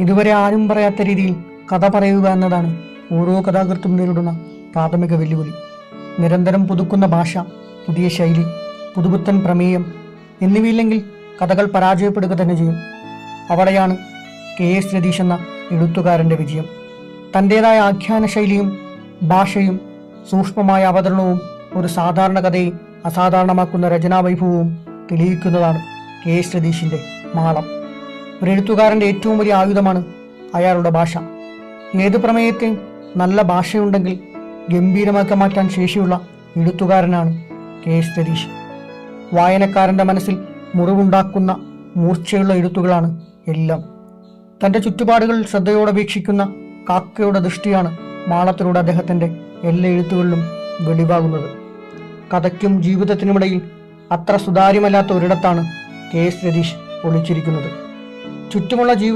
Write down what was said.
ഇതുവരെ ആരും പറയാത്ത രീതിയിൽ കഥ പറയുക എന്നതാണ് ഓരോ കഥാകൃത്തും നേരിടുന്ന പ്രാഥമിക വെല്ലുവിളി. നിരന്തരം പുതുക്കുന്ന ഭാഷ പുതിയ ശൈലി പുതുപുത്തൻ പ്രമേയം എന്നിവയില്ലെങ്കിൽ കഥകൾ പരാജയപ്പെടുക തന്നെ ചെയ്യും. അവിടെയാണ് കെ എസ് രതീഷ് എന്ന എഴുത്തുകാരന്റെ വിജയം. തന്റെതായ ആഖ്യാന ശൈലിയും ഭാഷയും സൂക്ഷ്മമായ അവതരണവും ഒരു സാധാരണ കഥയെ അസാധാരണമാക്കുന്ന രചനാവൈഭവവും തെളിയിക്കുന്നതാണ് കെ എസ് രതീഷിന്റെ മാളം. ഒരു എഴുത്തുകാരന്റെ ഏറ്റവും വലിയ ആയുധമാണ് അയാളുടെ ഭാഷ. ഏത് പ്രമേയത്തെയും നല്ല ഭാഷയുണ്ടെങ്കിൽ ഗംഭീരമാക്കി മാറ്റാൻ ശേഷിയുള്ള എഴുത്തുകാരനാണ് കെ. എസ്. സതീഷ് വായനക്കാരന്റെ മനസ്സിൽ മുറിവുണ്ടാക്കുന്ന മൂർച്ചയുള്ള എഴുത്തുകളാണ് എല്ലാം. തന്റെ ചുറ്റുപാടുകൾ ശ്രദ്ധയോടെ വീക്ഷിക്കുന്ന കാക്കയുടെ ദൃഷ്ടിയാണ് മാളത്തിലൂടെ അദ്ദേഹത്തിന്റെ എല്ലാ എഴുത്തുകളിലും വെളിവാകുന്നത്. കഥയ്ക്കും ജീവിതത്തിനുമിടയിൽ അത്ര സുതാര്യമല്ലാത്ത ഒരിടത്താണ് കെ. എസ്. രതീഷ് ഒളിച്ചിരിക്കുന്നത്. ചുറ്റുമുള്ള ജീവിത